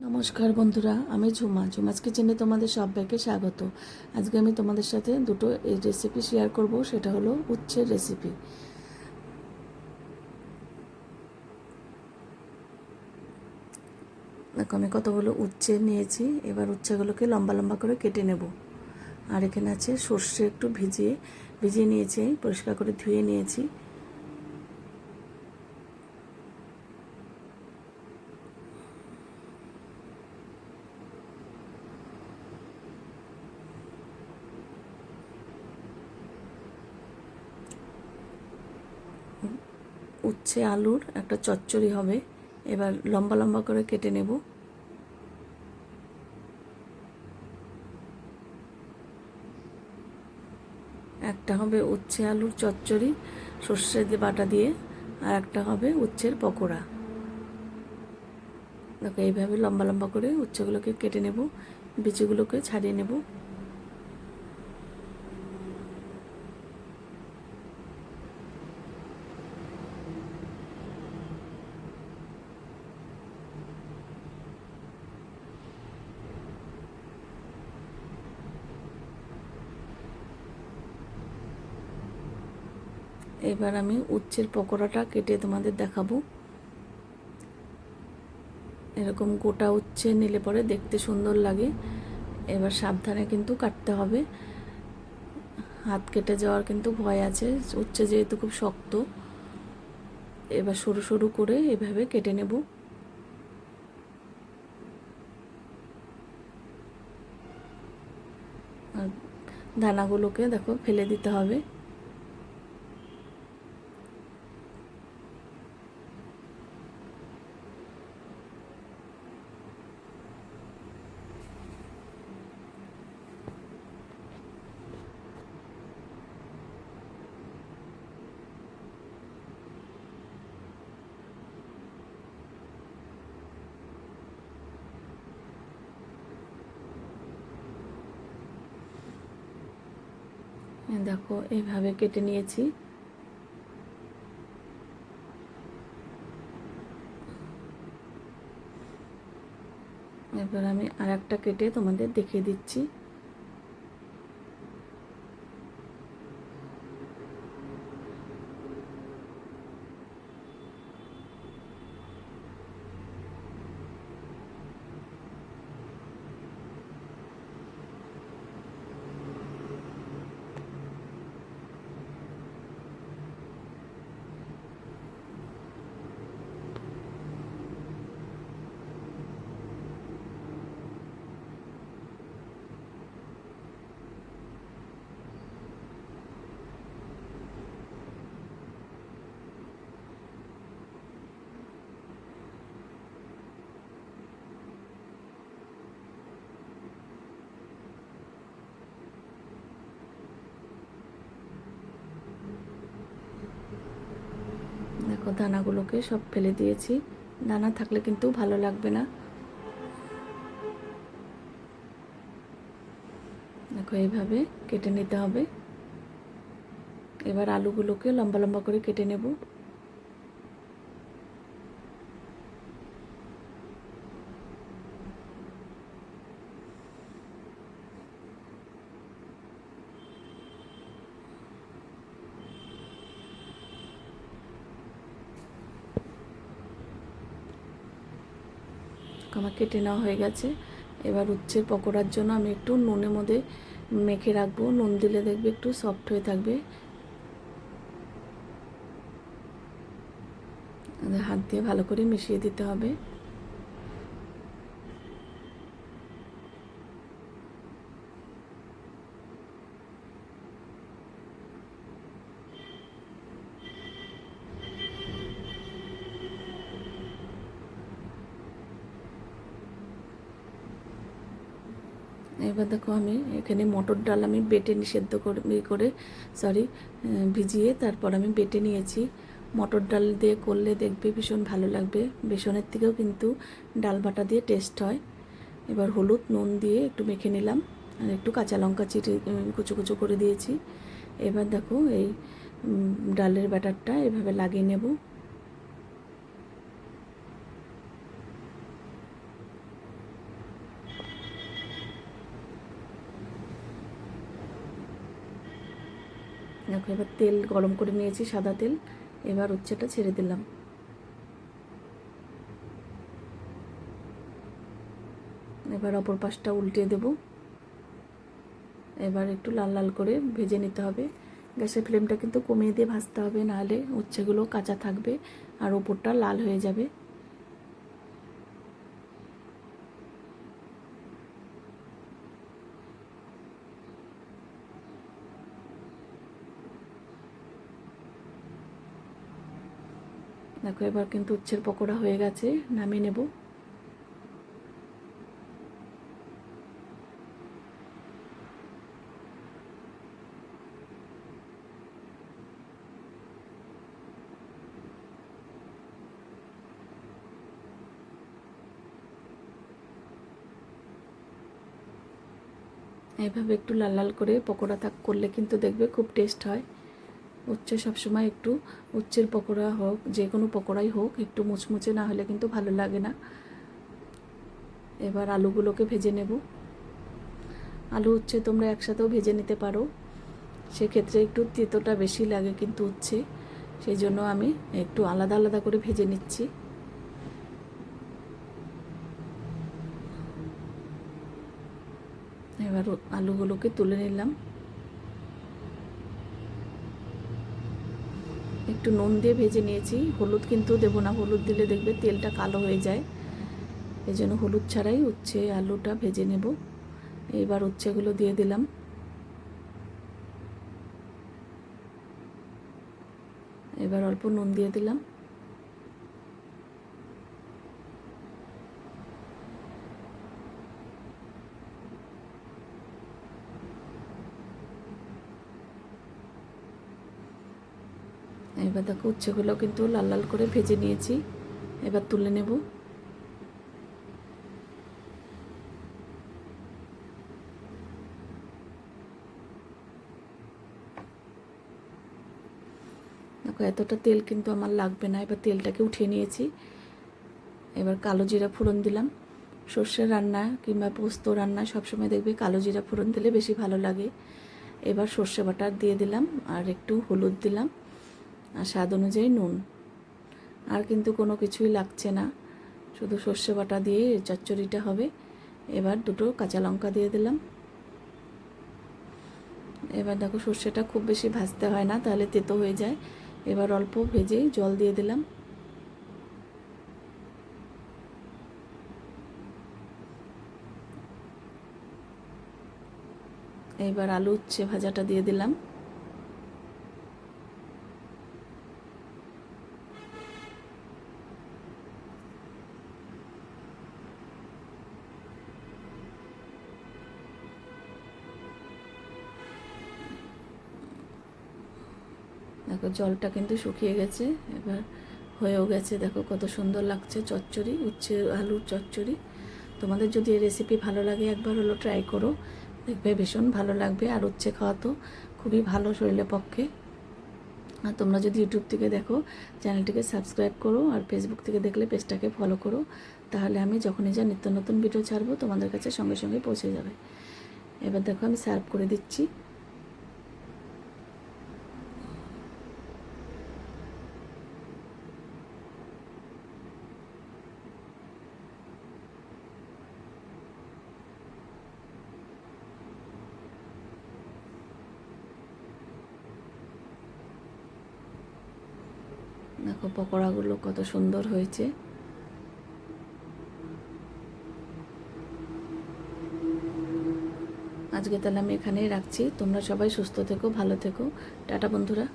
নমস্কার বন্ধুরা, আমি ঝুমা। ঝুমাস কিচেনে তোমাদের সবাইকে স্বাগত। আজকে আমি তোমাদের সাথে দুটো এই রেসিপি শেয়ার করব, সেটা হলো উচ্ছের রেসিপি দেখো, আমি কতগুলো উচ্ছে নিয়েছি। এবার উচ্ছেগুলোকে লম্বা লম্বা করে কেটে নেব। আর এখানে আছে সর্ষে একটু ভিজিয়ে ভিজিয়ে নিয়েছি, পরিষ্কার করে ধুয়ে নিয়েছি। উচ্ছে আলুর একটা চচ্চড়ি হবে। এবার লম্বা লম্বা করে কেটে নেব। একটা হবে উচ্ছে আলুর চচ্চড়ি সর্ষে দিয়ে বাটা দিয়ে, আর একটা হবে উচ্ছের পকোড়া। দেখো এইভাবে লম্বা লম্বা করে উচ্ছেগুলোকে কেটে নেব, বিচিগুলোকে ছাড়িয়ে নেব। এবার আমি উচ্ছের পকোড়াটা কেটে তোমাদের দেখাবো। এরকম গোটা উচ্ছে নিলে পরে দেখতে সুন্দর লাগে। এবার সাবধানে কিন্তু কাটতে হবে। হাত কেটে যাওয়ার কিন্তু ভয় আছে। উচ্ছে যেহেতু খুব শক্ত, এবার সরু সরু করে এভাবে কেটে নেব। আর দানাগুলোকে দেখো ফেলে দিতে হবে। দেখো এইভাবে কেটে নিয়েছি। এবার আমি আর একটা কেটে তোমাদের দেখিয়ে দিচ্ছি দেখো দানাগুলোকে সব ফেলে দিয়েছি। দানা থাকলে কিন্তু ভালো লাগবে না। দেখো, এইভাবে কেটে নিতে হবে। এবার আলুগুলোকে লম্বা লম্বা করে কেটে নেব। আমার কেটে নেওয়া হয়ে গেছে। এবার উচ্ছের পকোড়ার জন্য আমি একটু নুনের মধ্যে মেখে রাখব। নুন দিলে দেখবে একটু সফট হয়ে থাকবে। হাত দিয়ে ভালো করে মিশিয়ে দিতে হবে। এবার দেখো আমি এখানে মটর ডাল আমি বেটে নিষেদ্ধ করে করে সরি ভিজিয়ে তারপর আমি বেটে নিয়েছি। মটর ডাল দিয়ে করলে দেখবে ভীষণ ভালো লাগবে। বেসনের থেকেও কিন্তু ডাল বাটা দিয়ে টেস্ট হয়। এবার হলুদ, নুন দিয়ে একটু মেখে নিলাম। আর একটু কাঁচা লঙ্কা চিটে কুচো কুচো করে দিয়েছি। এবার দেখো এই ডালের ব্যাটারটা এভাবে লাগিয়ে নেব। দেখো, এবার তেল গরম করে নিয়েছি, সাদা তেল। এবার উচ্ছেটা ছেড়ে দিলাম। এবার অপর পাশটা উল্টিয়ে দেব। এবার একটু লাল লাল করে ভেজে নিতে হবে। গ্যাসের ফ্লেমটা কিন্তু কমিয়ে দিয়ে ভাজতে হবে, নাহলে উচ্ছেগুলো কাঁচা থাকবে আর ওপরটা লাল হয়ে যাবে। দেখো, এবার কিন্তু উচ্ছের পকোড়া হয়ে গেছে, নামিয়ে নেব। এইভাবে একটু লাল লাল করে পকোড়া থাক করলে কিন্তু দেখবে খুব টেস্ট হয়। উচ্ছে সবসময় একটু উচ্ছের পকোড়া হোক, যে কোনো পকোড়াই হোক, একটু মুচমুচে না হলে কিন্তু ভালো লাগে না। এবার আলুগুলোকে ভেজে নেব। আলু উচ্ছে তোমরা একসাথেও ভেজে নিতে পারো। সেক্ষেত্রে একটু তেতোটা বেশি লাগে কিন্তু উচ্ছে। সেই জন্য আমি একটু আলাদা আলাদা করে ভেজে নিচ্ছি। এবার আলুগুলোকে তুলে নিলাম। একটু নুন দিয়ে ভেজে নিয়েছি। হলুদ কিন্তু দেবো না, হলুদ দিলে দেখবে তেলটা কালো হয়ে যায়। এই জন্য হলুদ ছাড়াই উচ্ছে, আলুটা ভেজে নেব। এবার উচ্ছেগুলো দিয়ে দিলাম। এবার অল্প নুন দিয়ে দিলাম। এবার দেখো উচ্ছেগুলো কিন্তু লাল লাল করে ভেজে নিয়েছি। এবার তুলে নেব। দেখো, এতটা তেল কিন্তু আমার লাগবে না। এবার তেলটাকে উঠিয়ে নিয়েছি। এবার কালো জিরা ফোড়ন দিলাম। সর্ষের রান্না কিংবা পোস্ত রান্না সবসময় দেখবে কালো জিরা ফোড়ন দিলে বেশি ভালো লাগে। এবার সর্ষে বাটার দিয়ে দিলাম আর একটু হলুদ দিলাম। আর স্বাদ অনুযায়ী নুন। আর কিন্তু কোনো কিছুই লাগছে না। শুধু সর্ষে বাটা দিয়ে চচ্চড়িটা হবে। এবার দুটো কাঁচা লঙ্কা দিয়ে দিলাম। এবার দেখো সর্ষেটা খুব বেশি ভাজতে হয় না, তাহলে তেতো হয়ে যায়। এবার অল্প ভেজেই জল দিয়ে দিলাম। এবার আলু উচ্ছে ভাজাটা দিয়ে দিলাম। দেখো, জলটা কিন্তু শুকিয়ে গেছে। এবার হয়েও গেছে, দেখো কত সুন্দর লাগছে চচ্চড়ি, উচ্ছে, আলুর চচ্চড়ি। তোমাদের যদি এই রেসিপি ভালো লাগে, একবার হলো ট্রাই করো। দেখবে ভীষণ ভালো লাগবে, আর উচ্ছে খাওয়া তো খুবই ভালো শরীরের পক্ষে। আর তোমরা যদি ইউটিউব থেকে দেখো, চ্যানেলটিকে সাবস্ক্রাইব করো, আর ফেসবুক থেকে দেখলে পেজটাকে ফলো করো, তাহলে আমি যখনই যা নিত্য নতুন ভিডিও ছাড়বো, তোমাদের কাছে সঙ্গে সঙ্গে পৌঁছে যাবে। এবার দেখো আমি সার্ভ করে দিচ্ছি। দেখো পকোড়াগুলো কত সুন্দর হয়েছে। আজকে তাহলে আমি এখানেই রাখছি। তোমরা সবাই সুস্থ থেকো, ভালো থেকো। টাটা বন্ধুরা।